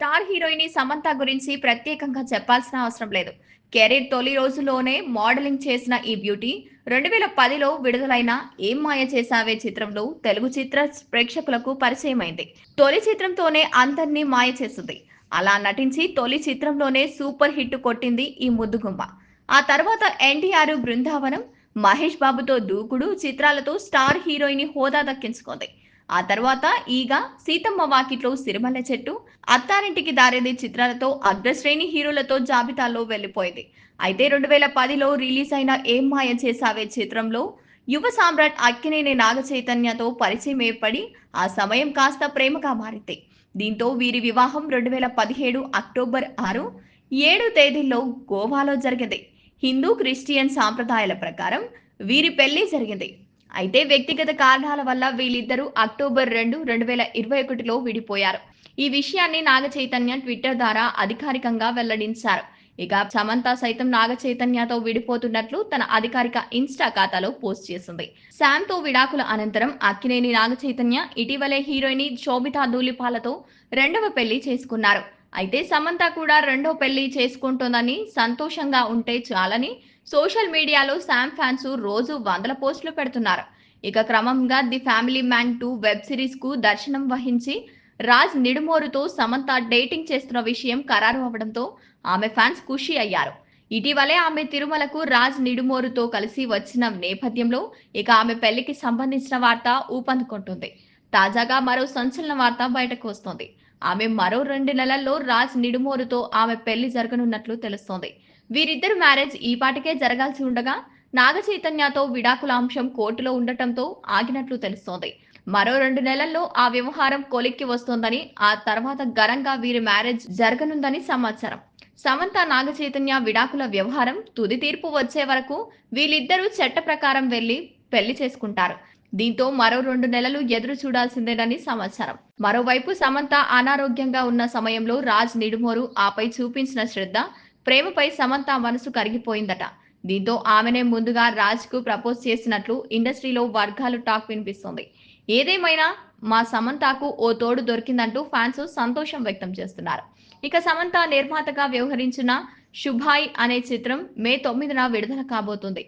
Star heroine Samantha గురించి ప్రత్యేకంగా చెప్పాల్సిన అవసరం లేదు. కెరీర్ తొలి రోజుల్లోనే మోడలింగ్ చేసిన ఈ బ్యూటీ రెండు వేల పదిలో విడుదలైన ఏం మాయ చేసావే చిత్రంలో తెలుగు చిత్ర ప్రేక్షకులకు పరిచయమైంది. తొలి చిత్రంతోనే అందరినీ మాయ చేసింది అలా నటించి తొలి చిత్రంలోనే సూపర్ హిట్ కొట్టింది ఈ ముద్దుగుమ్మ. ఆ తర్వాత ఎన్టీఆర్ బృందావనం మహేష్ బాబుతో దూకుడు చిత్రాలతో స్టార్ హీరోయిన్ హోదా దక్కించుకుంది. ఆ తర్వాత ఈగ సీతమ్మ వాకిట్లో సిరిమల్ల చెట్టు అత్తారింటికి దారేది చిత్రాలతో అగ్రశ్రేణి హీరోలతో జాబితాలో వెళ్ళిపోయింది. అయితే రెండు వేల పదిలో రిలీజ్ అయిన ఏం మాయ చేసావే చిత్రంలో యువ సామ్రాట్ అక్కినేని నాగ చైతన్యతో పరిచయం ఏర్పడి ఆ సమయం కాస్త ప్రేమగా మారింది. దీంతో వీరి వివాహం రెండు వేల పదిహేడు అక్టోబర్ ఆరు ఏడు తేదీల్లో గోవాలో జరిగింది. హిందూ క్రిస్టియన్ సాంప్రదాయాల ప్రకారం వీరి పెళ్ళి జరిగింది. అయితే వ్యక్తిగత కారణాల వల్ల వీళ్ళిద్దరూ అక్టోబర్ రెండు రెండు వేల ఇరవై ఒకటిలో విడిపోయారు. ఈ విషయాన్ని నాగ చైతన్య ట్విట్టర్ ద్వారా అధికారికంగా వెల్లడించారు. ఇక సమంత సైతం నాగ చైతన్యతో విడిపోతున్నట్లు తన అధికారిక ఇన్స్టా ఖాతాలో పోస్ట్ చేసింది. శామ్తో విడాకుల అనంతరం అక్కినేని నాగ చైతన్య ఇటీవలే హీరోయిన్ శోభితా దూలిపాలతో రెండవ పెళ్ళి చేసుకున్నారు. అయితే సమంత కూడా రెండో పెళ్ళి చేసుకుంటోందని సంతోషంగా ఉంటే చాలని సోషల్ మీడియాలో శామ్ ఫ్యాన్స్ రోజు వందల పోస్టులు పెడుతున్నారు. ఇక క్రమంగా the family man two web సిరీస్కు దర్శనం వహించి రాజ్ నిడుమోరుతో సమంత డేటింగ్ చేస్తున్న విషయం ఖరారు అవడంతో ఆమె ఫ్యాన్స్ ఖుషి అయ్యారు. ఇటీవలే ఆమె తిరుమలకు రాజ్ నిడుమోరుతో కలిసి వచ్చిన నేపథ్యంలో ఇక ఆమె పెళ్ళికి సంబంధించిన వార్త ఊపందుకుంటుంది. తాజాగా మరో సంచలన వార్త బయటకు వస్తోంది. ఆమె మరో రెండు నెలల్లో రాజ్ నిడుమోరుతో ఆమె పెళ్ళి జరగనున్నట్లు తెలుస్తోంది. వీరిద్దరు మ్యారేజ్ ఈ పాటికే జరగాల్సి ఉండగా నాగ చైతన్యతో విడాకుల అంశం కోర్టులో ఉండటంతో ఆగినట్లు తెలుస్తోంది. మరో రెండు నెలల్లో ఆ వ్యవహారం కొలిక్కి వస్తోందని ఆ తర్వాత ఘనంగా వీరి మ్యారేజ్ జరగనుందని సమాచారం. సమంత నాగ చైతన్య విడాకుల వ్యవహారం తుది తీర్పు వచ్చే వరకు వీళ్ళిద్దరూ చట్ట ప్రకారం వెళ్ళి పెళ్ళి చేసుకుంటారు. దీంతో మరో రెండు నెలలు ఎదురు చూడాల్సిందేనని సమాచారం. మరోవైపు సమంత అనారోగ్యంగా ఉన్న సమయంలో రాజ్ నిడుమోరు ఆపై చూపించిన శ్రద్ధ ప్రేమపై సమంత మనసు కరిగిపోయిందట. దీంతో ఆమెనే ముందుగా రాజ్కు ప్రపోజ్ చేసినట్లు ఇండస్ట్రీలో వర్గాలు టాక్ వినిపిస్తోంది. ఏదేమైనా మా సమంతకు ఓ తోడు దొరికిందంటూ ఫ్యాన్స్ సంతోషం వ్యక్తం చేస్తున్నారు. ఇక సమంత నిర్మాతగా వ్యవహరించిన శుభాయ్ అనే చిత్రం మే తొమ్మిదిన విడుదల కాబోతుంది.